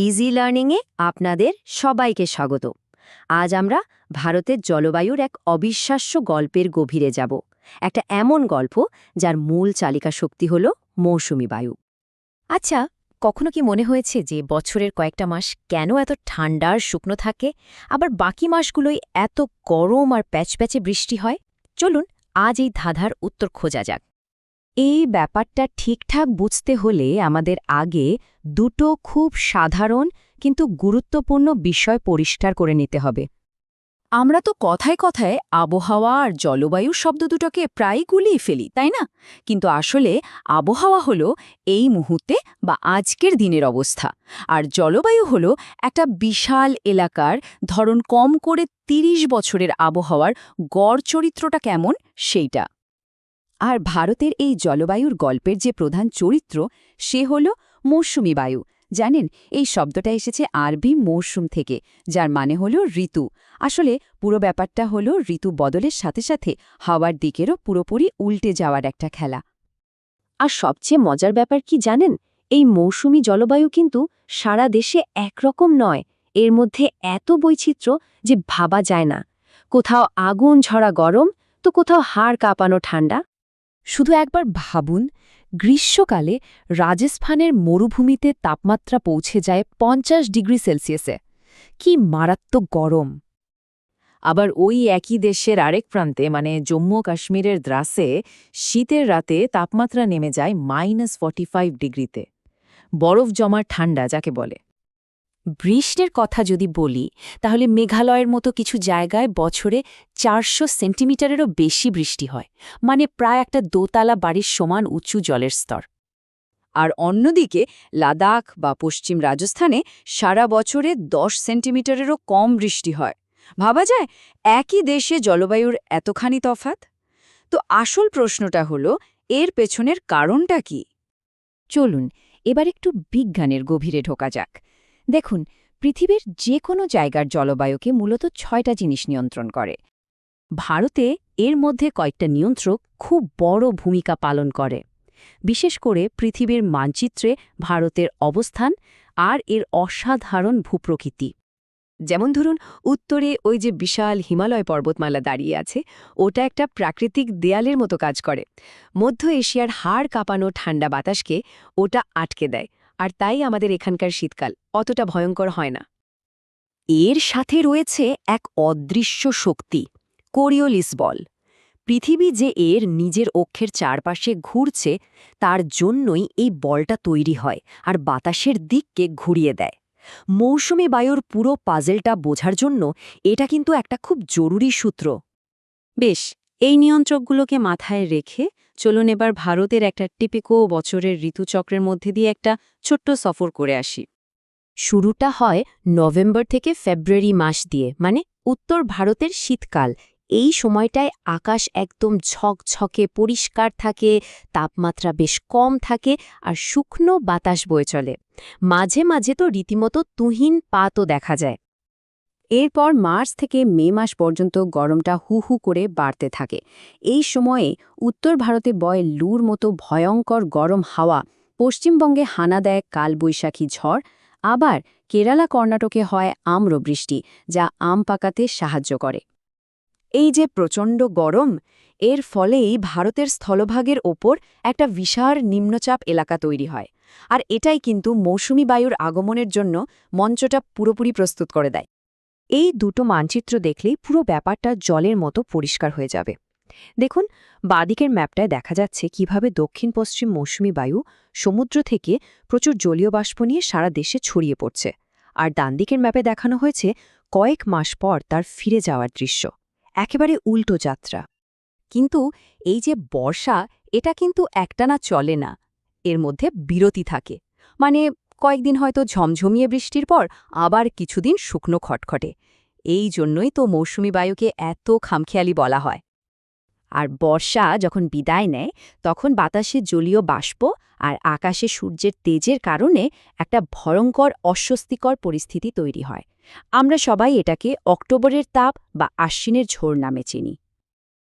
Easy লার্নিংয়ে আপনাদের সবাইকে স্বাগত। আজ আমরা ভারতের জলবায়ুর এক অবিশ্বাস্য গল্পের গভীরে যাব। একটা এমন গল্প যার মূল চালিকা শক্তি হল মৌসুমি বায়ু। আচ্ছা কখনো কি মনে হয়েছে যে বছরের কয়েকটা মাস কেন এত ঠান্ডার শুকনো থাকে, আবার বাকি মাসগুলোই এত গরম আর প্যাচপ্যাচে বৃষ্টি হয়? চলুন আজ এই ধাঁধার উত্তর খোঁজা যাক। এই ব্যাপারটা ঠিকঠাক বুঝতে হলে আমাদের আগে দুটো খুব সাধারণ কিন্তু গুরুত্বপূর্ণ বিষয় পরিষ্কার করে নিতে হবে। আমরা তো কথায় কথায় আবহাওয়া আর জলবায়ু শব্দ দুটোকে প্রায় গুলিয়ে ফেলি, তাই না? কিন্তু আসলে আবহাওয়া হলো এই মুহূর্তে বা আজকের দিনের অবস্থা। আর জলবায়ু হলো একটা বিশাল এলাকার ধরন কম করে ৩০ বছরের আবহাওয়ার গড় চরিত্রটা কেমন সেইটা। আর ভারতের এই জলবায়ুর গল্পের যে প্রধান চরিত্র, সে হল মৌসুমি বায়ু। জানেন, এই শব্দটা এসেছে আরবি মৌসুম থেকে, যার মানে হল ঋতু। আসলে পুরো ব্যাপারটা হল ঋতু বদলের সাথে সাথে হাওয়ার দিকেরও পুরোপুরি উল্টে যাওয়ার একটা খেলা। আর সবচেয়ে মজার ব্যাপার কি জানেন? এই মৌসুমি জলবায়ু কিন্তু সারা দেশে একরকম নয়। এর মধ্যে এত বৈচিত্র্য যে ভাবা যায় না। কোথাও আগুন ঝরা গরম, তো কোথাও হাড় কাঁপানো ঠান্ডা। শুধু একবার ভাবুন, গ্রীষ্মকালে রাজস্থানের মরুভূমিতে তাপমাত্রা পৌঁছে যায় পঞ্চাশ ডিগ্রি সেলসিয়াসে। কি মারাত্মক গরম! আবার ওই একই দেশের আরেক প্রান্তে মানে জম্মু কাশ্মীরের দ্রাসে, শীতের রাতে তাপমাত্রা নেমে যায় মাইনাস ফর্টি ডিগ্রিতে। বরফ জমার ঠান্ডা, যাকে বলে। বৃষ্টির কথা যদি বলি, তাহলে মেঘালয়ের মতো কিছু জায়গায় বছরে চারশো সেন্টিমিটারেরও বেশি বৃষ্টি হয় মানে প্রায় একটা দোতলা বাড়ির সমান উঁচু জলের স্তর। আর অন্যদিকে লাদাখ বা পশ্চিম রাজস্থানে সারা বছরে দশ সেন্টিমিটারেরও কম বৃষ্টি হয়। ভাবা যায় একই দেশে জলবায়ুর এতখানি তফাত তো আসল প্রশ্নটা হলো, এর পেছনের কারণটা কি? চলুন, এবার একটু বিজ্ঞানের গভীরে ঢোকা যাক। দেখুন, পৃথিবীর যে কোনো জায়গার জলবায়ুকে মূলত ছয়টা জিনিস নিয়ন্ত্রণ করে। ভারতে এর মধ্যে কয়েকটা নিয়ন্ত্রক খুব বড় ভূমিকা পালন করে। বিশেষ করে পৃথিবীর মানচিত্রে ভারতের অবস্থান আর এর অসাধারণ ভূপ্রকৃতি। যেমন ধরুন, উত্তরে ওই যে বিশাল হিমালয় পর্বতমালা দাঁড়িয়ে আছে, ওটা একটা প্রাকৃতিক দেয়ালের মতো কাজ করে। মধ্য এশিয়ার হাড় কাঁপানো ঠান্ডা বাতাসকে ওটা আটকে দেয়। আর তাই আমাদের এখানকার শীতকাল অতটা ভয়ঙ্কর হয় না। এর সাথে রয়েছে এক অদৃশ্য শক্তি, কোরিওলিস বল। পৃথিবী যে এর নিজের অক্ষের চারপাশে ঘুরছে, তার জন্যই এই বলটা তৈরি হয় আর বাতাসের দিককে ঘুরিয়ে দেয়। মৌসুমী বায়ুর পুরো পাজেলটা বোঝার জন্য এটা কিন্তু একটা খুব জরুরি সূত্র। বেশ এই নিয়ন্ত্রকগুলোকে মাথায় রেখে চলুন এবার ভারতের একটা টিপিকো বছরের ঋতুচক্রের মধ্যে দিয়ে একটা ছোট্ট সফর করে আসি। শুরুটা হয় নভেম্বর থেকে ফেব্রুয়ারি মাস দিয়ে মানে উত্তর ভারতের শীতকাল। এই সময়টায় আকাশ একদম ঝকঝকে, পরিষ্কার থাকে, তাপমাত্রা বেশ কম থাকে আর শুকনো বাতাস বয়ে চলে। মাঝে মাঝে তো রীতিমতো তুহিন পাতও দেখা যায়। এরপর মার্চ থেকে মে মাস পর্যন্ত গরমটা হু হু করে বাড়তে থাকে। এই সময়ে উত্তর ভারতে বয় লুর মতো ভয়ঙ্কর গরম হাওয়া পশ্চিমবঙ্গে হানা দেয় কালবৈশাখী ঝড়, আবার কেরালা কর্ণাটকে হয় আম্রবৃষ্টি যা আম পাকাতে সাহায্য করে। এই যে প্রচণ্ড গরম, এর ফলেই ভারতের স্থলভাগের ওপর একটা বিশাল নিম্নচাপ এলাকা তৈরি হয়। আর এটাই কিন্তু মৌসুমি বায়ুর আগমনের জন্য মঞ্চটা পুরোপুরি প্রস্তুত করে দেয়। এই দুটো মানচিত্র দেখলেই পুরো ব্যাপারটা জলের মতো পরিষ্কার হয়ে যাবে। দেখুন, বাদিকের ম্যাপটায় দেখা যাচ্ছে কীভাবে দক্ষিণ পশ্চিম মৌসুমি বায়ু সমুদ্র থেকে প্রচুর জলীয় বাষ্প নিয়ে সারা দেশে ছড়িয়ে পড়ছে। আর ডানদিকের ম্যাপে দেখানো হয়েছে কয়েক মাস পর তার ফিরে যাওয়ার দৃশ্য। একেবারে উল্টো যাত্রা। কিন্তু এই যে বর্ষা, এটা কিন্তু একটানা চলে না। এর মধ্যে বিরতি থাকে। মানে কয়েকদিন হয়তো ঝমঝমিয়ে বৃষ্টির পর আবার কিছুদিন শুকনো খটখটে। এই জন্যই তো মৌসুমি বায়ুকে এত খামখেয়ালি বলা হয়। আর বর্ষা যখন বিদায় নেয়, তখন বাতাসে জলীয় বাষ্প আর আকাশে সূর্যের তেজের কারণে একটা ভয়ঙ্কর অস্বস্তিকর পরিস্থিতি তৈরি হয়। আমরা সবাই এটাকে অক্টোবরের তাপ বা আশ্বিনের ঝোড় নামে চিনি।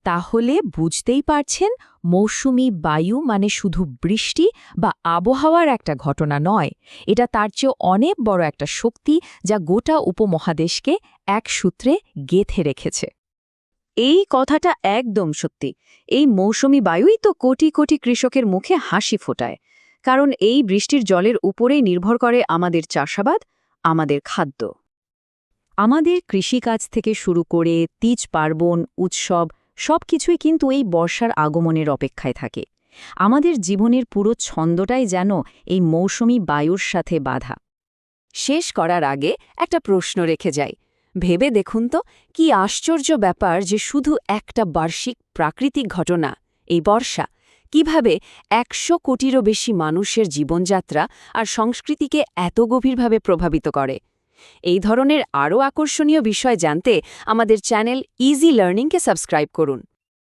তাহলে বুঝতেই পারছেন, মৌসুমি বায়ু মানে শুধু বৃষ্টি বা আবহাওয়ার একটা ঘটনা নয়। এটা তার চেয়েও অনেক বড় একটা শক্তি যা গোটা উপমহাদেশকে এক সূত্রে গেথে রেখেছে। এই কথাটা একদম সত্যি। এই মৌসুমি বায়ুই তো কোটি কোটি কৃষকের মুখে হাসি ফোটায়। কারণ এই বৃষ্টির জলের উপরেই নির্ভর করে আমাদের চাষাবাদ, আমাদের খাদ্য। আমাদের কৃষিকাজ থেকে শুরু করে তিজ পার্বণ, উৎসব সবকিছুই কিন্তু এই বর্ষার আগমনের অপেক্ষায় থাকে। আমাদের জীবনের পুরো ছন্দটাই যেন এই মৌসুমি বায়ুর সাথে বাধা। শেষ করার আগে একটা প্রশ্ন রেখে যাই। ভেবে দেখুন তো, কি আশ্চর্য ব্যাপার যে শুধু একটা বার্ষিক প্রাকৃতিক ঘটনা, এই বর্ষা, কীভাবে একশো কোটিরও বেশি মানুষের জীবনযাত্রা আর সংস্কৃতিকে এত গভীরভাবে প্রভাবিত করে? এই ধরনের আরও আকর্ষণীয় বিষয় জানতে আমাদের চ্যানেল ইজি লার্নিংকে সাবস্ক্রাইব করুন।